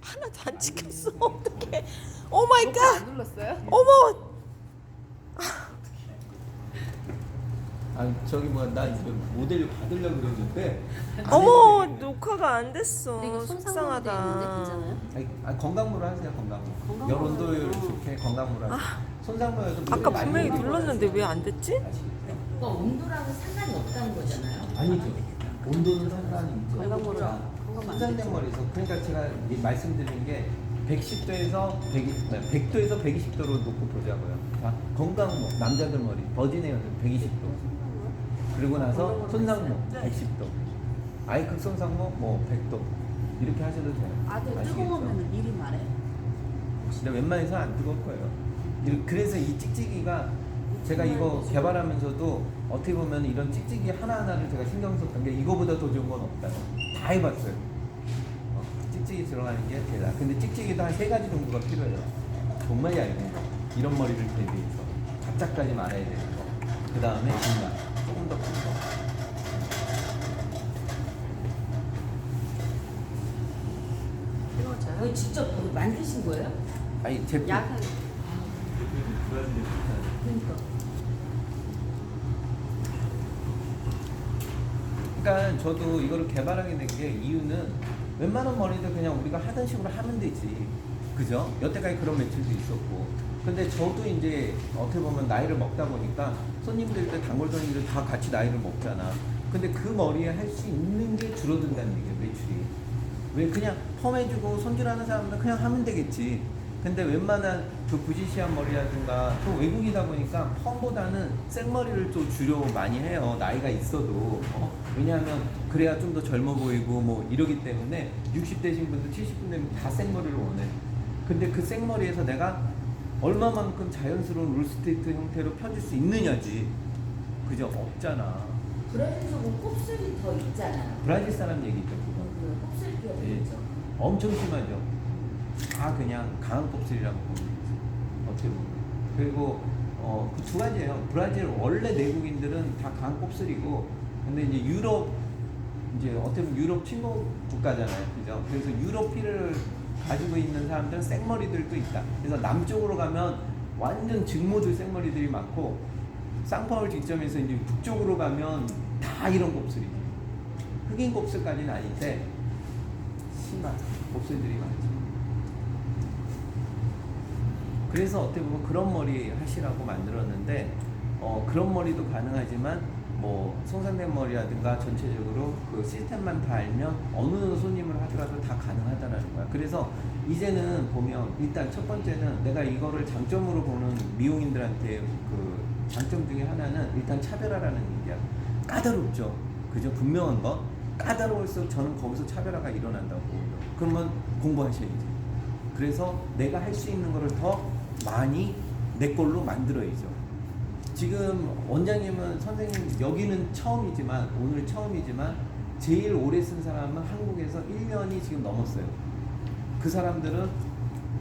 하나도 안 찍혔어. 어떡해. 오 마이 녹화 안 갓. 눌렀어요? 어머. 아 저기 뭐나 이거 모델 받으려고 그랬는데 안 어머. 녹화가 안 됐어. 근데 이거 손상으로 돼 있는데 속상하다. 괜찮아요? 아니, 아, 건강무로 하세요 건강무 건강무로 여론도율. 좋게 건강무로 하세요 손상무에도 아까 분명히 눌렀는데 왜 안 됐지? 그러니까 온도랑은 상관이 없다는 거잖아요. 아니죠 온도는 상관이 있죠 건강무로 자, 손상된 머리에서 그러니까 제가 이 말씀드린 게 110도에서 100, 100도에서 120도로 놓고 보자고요. 자 건강무 남자들 머리 버진 헤어는 120도. 그리고 나서 손상모 110도. 아이크 손상모 뭐 100도. 이렇게 하셔도 돼요. 아들 아시겠죠? 뜨거우면 미리 말해. 근데 웬만해서 안 뜨거울 거예요. 이- 그래서 이 찍찍이가 제가 이거 개발하면서도 어떻게 보면 이런 찍찍이 하나하나를 제가 신경 썼던 게 이거보다 더 좋은 건 없다. 다 해봤어요. 어, 찍찍이 들어가는 게 대다. 근데 찍찍이도 한 세 가지 정도가 필요해요. 정말 얇은 거. 이런 머리를 대비해서. 가짜까지 말아야 되는 거. 그 다음에 중간. 조금 더 큰 거. 이거 직접 뭐 만드신 거예요? 아니, 제품. 약은 그러니까. 그러니까 저도 이거를 개발하게 된 게 이유는 웬만한 머리도 그냥 우리가 하던 식으로 하면 되지. 그죠? 여태까지 그런 매출도 있었고. 근데 저도 이제 어떻게 보면 나이를 먹다 보니까 손님들도 단골 손님들 다 같이 나이를 먹잖아. 근데 그 머리에 할 수 있는 게 줄어든다는 얘기예요, 매출이. 왜 그냥 펌해주고 손질하는 사람들은 그냥 하면 되겠지. 근데 웬만한 그 부지시한 머리라든가 또 외국이다 보니까 펌보다는 생머리를 좀 주로 많이 해요. 나이가 있어도. 어? 왜냐하면 그래야 좀 더 젊어 보이고 뭐 이러기 때문에 60대신 분들 70분 되면 다 생머리를 원해. 근데 그 생머리에서 내가 얼마만큼 자연스러운 롤스테이트 형태로 펴줄 수 있느냐지. 그죠? 없잖아. 브라질에서 뭐 곱슬이 더 있잖아요. 브라질 사람 얘기죠. 그거. 그 곱슬기가 더 예. 있죠. 엄청 심하죠. 다 그냥 강한 곱슬이라고 보면 되지. 어떻게 보면. 그리고 어, 그 두 가지예요. 브라질 원래 내국인들은 다 강한 곱슬이고, 근데 이제 유럽 이제 어떻게 보면 유럽 친구 국가잖아요, 그죠? 그래서 유럽 피를 가지고 있는 사람들은 생머리들도 있다. 그래서 남쪽으로 가면 완전 직모들 생머리들이 많고, 쌍파울 직점에서 이제 북쪽으로 가면 다 이런 곱슬이지. 흑인 곱슬까지는 아닌데 심한 곱슬들이 많죠. 그래서 어떻게 보면 그런 머리 하시라고 만들었는데 어, 그런 머리도 가능하지만 뭐 송산된 머리라든가 전체적으로 그 시스템만 다 알면 어느 손님을 하더라도 다 가능하다는 거야. 그래서 이제는 보면 일단 첫 번째는 내가 이거를 장점으로 보는 미용인들한테 그 장점 중에 하나는 일단 차별화라는 얘기야. 까다롭죠. 그죠? 분명한 거. 까다로울수록 저는 거기서 차별화가 일어난다고. 그러면 공부하셔야죠. 그래서 내가 할 수 있는 거를 더 많이 내 걸로 만들어야죠. 지금 원장님은 선생님 여기는 처음이지만 오늘 처음이지만 제일 오래 쓴 사람은 한국에서 1년이 지금 넘었어요. 그 사람들은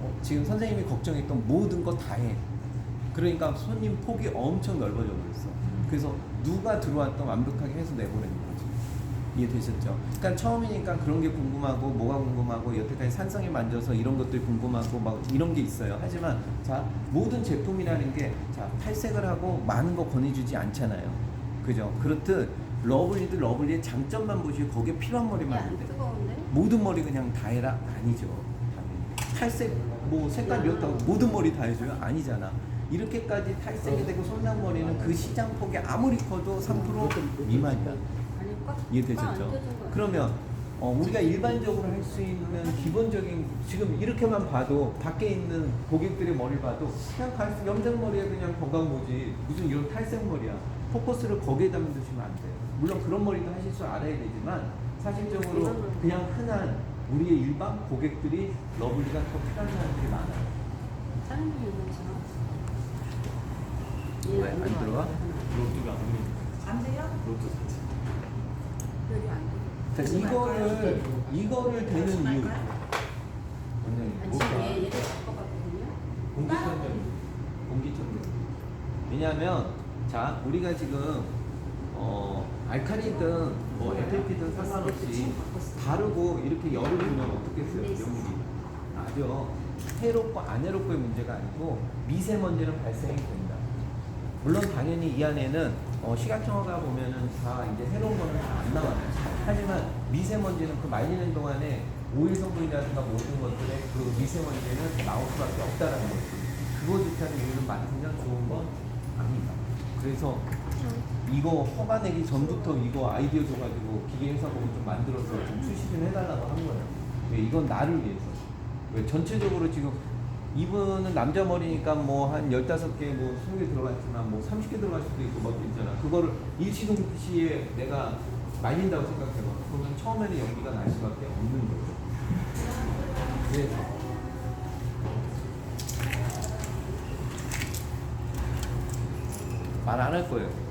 어, 지금 선생님이 걱정했던 모든 거 다 해. 그러니까 손님 폭이 엄청 넓어져 버렸어. 그래서 누가 들어왔던 완벽하게 해서 내보내는. 이해되셨죠? 그러니까 처음이니까 그런 게 궁금하고 뭐가 궁금하고 여태까지 산성에 만져서 이런 것들 궁금하고 막 이런 게 있어요. 하지만 자 모든 제품이라는 게자 탈색을 하고 많은 거 권해주지 않잖아요. 그죠? 그렇듯 러블리도 러블리의 장점만 보시고 거기에 필요한 머리만 안 돼. 모든 머리 그냥 다 해라 아니죠. 탈색 뭐 색깔 이렇다고 모든 머리 다 해줘요 아니잖아. 이렇게까지 탈색이 되고 손상 머리는 그 시장 폭이 아무리 커도 3% 미만이야. 이해되셨죠? 그러면 어, 우리가 일반적으로 할 수 있는 기본적인 지금 이렇게만 봐도 밖에 있는 고객들의 머리 봐도 그냥 갈 염색머리에 그냥 건강모지 무슨 이런 탈색머리야 포커스를 거기에다 두시면 안 돼요 물론 그런 머리도 하실 줄 알아야 되지만 사실적으로 그냥 흔한 우리의 일반 고객들이 러블리가 더 필요한 사람들이 많아요 사장님이 이러시나? 왜안 들어가? 로또가 안 돼요? 로또 자체. 자, 이거를 이거를 되는 이유. 공기청정 왜냐하면 자 우리가 지금 어 알카리든 뭐 FFP든 상관없이 바르고 이렇게 열을 주면 어떻겠어요? 영국이. 오히려 해롭고 안 해롭고의 문제가 아니고 미세먼지는 발생이 된다. 물론 당연히 이 안에는 어, 시각청어가 보면은 다 이제 해로운 거는 다 안 나와요. 하지만 미세먼지는 그 말리는 동안에 오일 성분이라든가 모든 것들의 그 미세먼지는 나올 수밖에 없다라는 거죠. 그거조차도 오일을 맡으면 좋은 건 아니다. 그래서 이거 허가 내기 전부터 이거 아이디어 줘가지고 기계 회사 보고 좀 만들어서 좀 출시 좀 해달라고 한 거예요. 왜 이건 나를 위해서. 왜 전체적으로 지금 이분은 남자 머리니까 뭐 한 15개 뭐 20개 들어갔지만 뭐 30개 들어갈 수도 있고 뭐 있잖아. 그거를 일시동시에 내가 말린다고 생각해봐. 그러면 처음에는 연기가 날 수밖에 없는 거죠. 그래서 말 안 할 거예요.